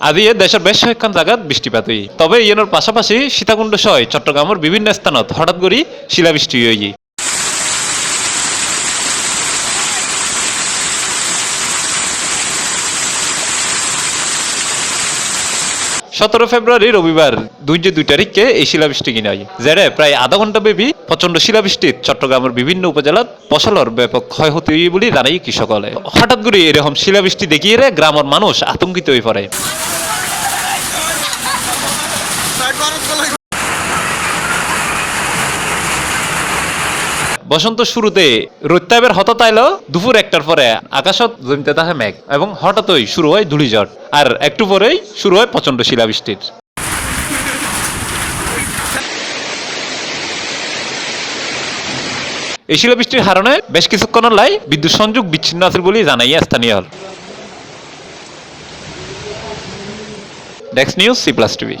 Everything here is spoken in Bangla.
আদি দেশের বেশ কয়েকখান জায়গাত বৃষ্টিপাত তবে ইয়েনোর পাশাপাশি সীতাকুণ্ড সহ চট্টগ্রামের বিভিন্ন স্থানত হঠাৎ করে শিলাবৃষ্টি হই সতেরো ফেব্রুয়ারি, রবিবার দুই যে দুই তারিখকে এই শিলাবৃষ্টি কিনা হয় যেড়ে প্রায় আধা ঘণ্টা ব্যাপী প্রচণ্ড শিলাবৃষ্টিত চট্টগ্রামের বিভিন্ন উপজেলাত ফসলের ব্যাপক ক্ষয়ক্ষতি বলে জানাই কৃষকলে হঠাৎ করে এরকম শিলাবৃষ্টি দেখিয়ে গ্রামের মানুষ আতঙ্কিত হয়ে পড়ে। বসন্ত শুরুতে রৈত্যাবের হঠাৎ আইলো দুপুর একটার পরে আকাশত জমিতে থাকে মেঘ এবং হঠাৎই শুরু হয় ধূলিঝড় আর একটু পরেই শুরু হয় প্রচণ্ড শিলাবৃষ্টির। এই শিলাবৃষ্টির কারণে বেশ কিছুক্ষণের লাই বিদ্যুৎ সংযোগ বিচ্ছিন্ন আছে বলে জানাই স্থানীয় হল। ডেক্স নিউজ সি প্লাস টিভি